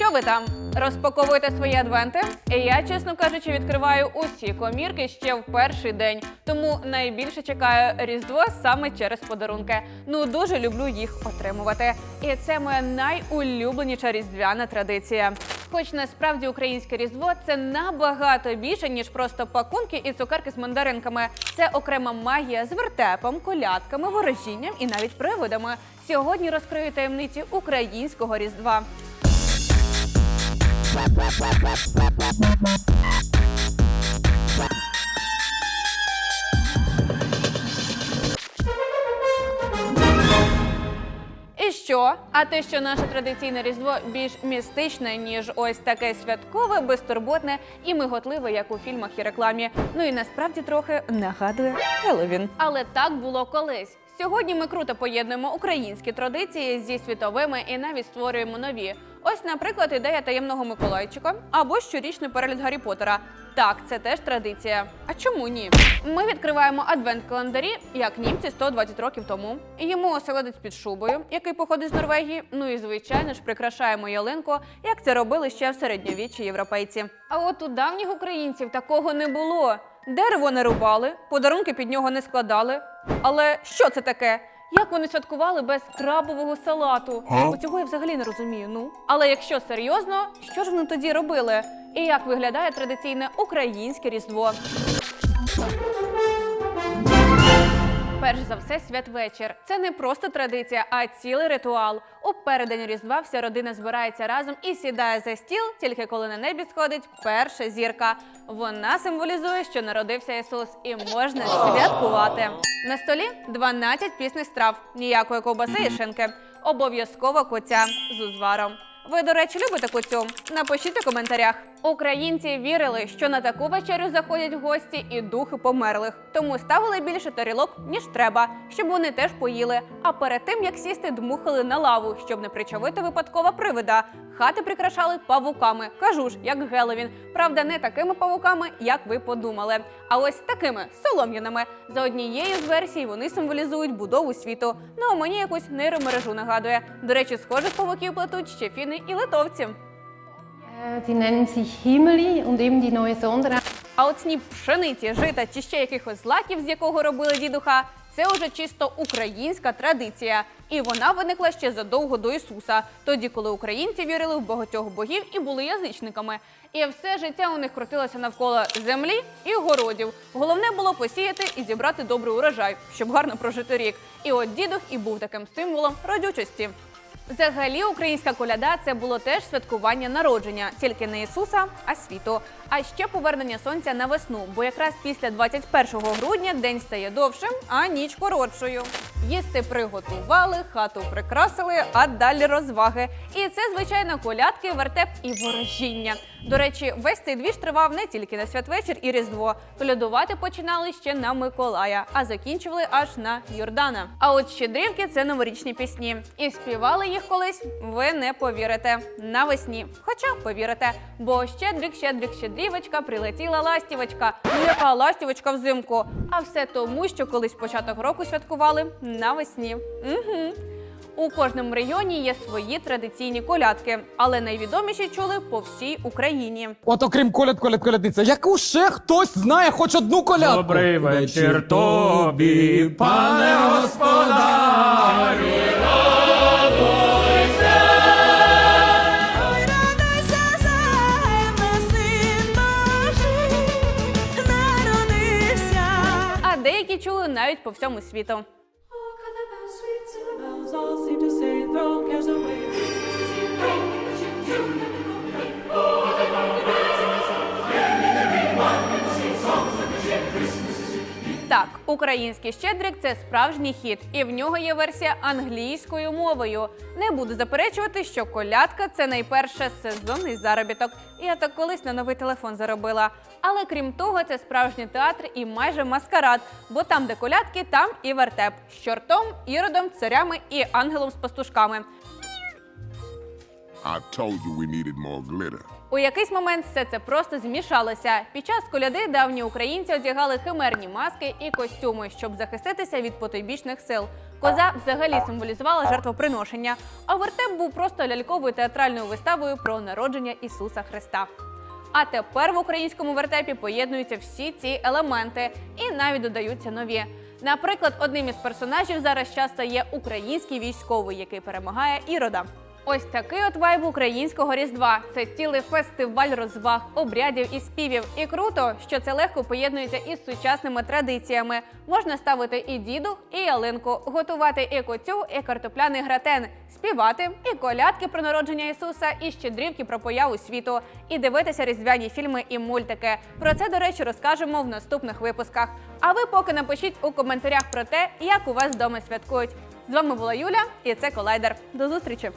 що ви там? Розпаковуєте свої адвенти? Я, чесно кажучи, відкриваю усі комірки ще в перший день. Тому найбільше чекаю Різдво саме через подарунки. Ну дуже люблю їх отримувати. І це моя найулюбленіша різдвяна традиція. Хоч насправді українське різдво це набагато більше ніж просто пакунки і цукерки з мандаринками. Це окрема магія з вертепом, колядками, ворожінням і навіть привидами. Сьогодні розкрию таємниці українського різдва. І що? А те, що наше традиційне різдво більш містичне, ніж ось таке святкове, безтурботне і миготливе, як у фільмах і рекламі. Ну і насправді трохи нагадує Хеллоуін. Але так було колись. Сьогодні ми круто поєднуємо українські традиції зі світовими і навіть створюємо нові. Ось, наприклад, ідея таємного Миколайчика або щорічний перегляд Гаррі Поттера. Так, це теж традиція. А чому ні? Ми відкриваємо адвент-календарі, як німці 120 років тому. Їмо оселедець під шубою, який походить з Норвегії. Ну і звичайно ж прикрашаємо ялинку, як це робили ще в середньовіччі європейці. А от у давніх українців такого не було. Дерево не рубали, подарунки під нього не складали. Але що це таке? Як вони святкували без крабового салату? Оцього я взагалі не розумію. Ну але якщо серйозно, що ж вони тоді робили? І як виглядає традиційне українське різдво? Перш за все, святвечір. Це не просто традиція, а цілий ритуал. У переддень Різдва вся родина збирається разом і сідає за стіл, тільки коли на небі сходить перша зірка. Вона символізує, що народився Ісус, і можна святкувати. На столі 12 пісних страв, ніякої ковбаси і шинки. Обов'язково коця з узваром. Ви, до речі, любите куцю? Напишіть у коментарях. Українці вірили, що на таку вечерю заходять гості і духи померлих, тому ставили більше тарілок, ніж треба, щоб вони теж поїли. А перед тим як сісти, дмухали на лаву, щоб не причавити випадкова привида. Хати прикрашали павуками. Кажу ж, як Геловін. Правда, не такими павуками, як ви подумали. А ось такими солом'яними. За однією з версій вони символізують будову світу. Ну а мені якусь нейромережу нагадує. До речі, схожих павуків плетуть ще фіни і литовці. Die nennen sich Himmeli und eben die neue Sonderheit. А пшениці, жита чи ще якихось злаків, з якого робили дідуха, це уже чисто українська традиція. І вона виникла ще задовго до Ісуса, тоді, коли українці вірили в багатьох богів і були язичниками. І все життя у них крутилося навколо землі і городів. Головне було посіяти і зібрати добрий урожай, щоб гарно прожити рік. І от дідух і був таким символом родючості. Взагалі, українська коляда це було теж святкування народження, тільки не Ісуса, а світу. А ще повернення сонця на весну, бо якраз після 21 грудня день стає довшим, а ніч коротшою. Їсти приготували, хату прикрасили, а далі розваги. І це, звичайно, колядки, вертеп і ворожіння. До речі, весь цей двіж тривав не тільки на святвечір і Різдво. Колядувати починали ще на Миколая, а закінчували аж на Йордана. А от щедрівки це новорічні пісні. І співали їх колись, ви не повірите. Навесні. Хоча повірите, бо щедрик, щедрик, щедрівочка, прилетіла ластівочка. Яка ластівочка взимку? А все тому, що колись початок року святкували навесні. Угу. У кожному районі є свої традиційні колядки, але найвідоміші чули по всій Україні. От окрім коляд, коляд, колядниця, яку ще хтось знає хоч одну колядку? Добрий вечір тобі, пане господарю. Ой, радуйся, земле, син Божий народився. А деякі чули навіть по всьому світу. Так, український щедрик це справжній хіт, і в нього є версія англійською мовою. Не буду заперечувати, що колядка це найперше сезонний заробіток. Я так колись на новий телефон заробила. Але крім того, це справжній театр і майже маскарад, бо там, де колядки, там і вертеп з чортом, іродом, царями і ангелом з пастушками. I told you we. У якийсь момент все це просто змішалося. Під час коляди давні українці одягали химерні маски і костюми, щоб захиститися від потойбічних сил. Коза взагалі символізувала жертвоприношення, а вертеп був просто ляльковою театральною виставою про народження Ісуса Христа. А тепер в українському вертепі поєднуються всі ці елементи і навіть додаються нові. Наприклад, одним із персонажів зараз часто є український військовий, який перемагає ірода. Ось такий от вайб українського різдва. Це цілий фестиваль розваг, обрядів і співів. І круто, що це легко поєднується із сучасними традиціями. Можна ставити і діду, і ялинку, готувати і коцю, і картопляний гратен, співати і колядки про народження Ісуса, і щедрівки про появу світу, і дивитися різдвяні фільми і мультики. Про це, до речі, розкажемо в наступних випусках. А ви поки напишіть у коментарях про те, як у вас вдома святкують. З вами була Юля, і це Колайдер. До зустрічі!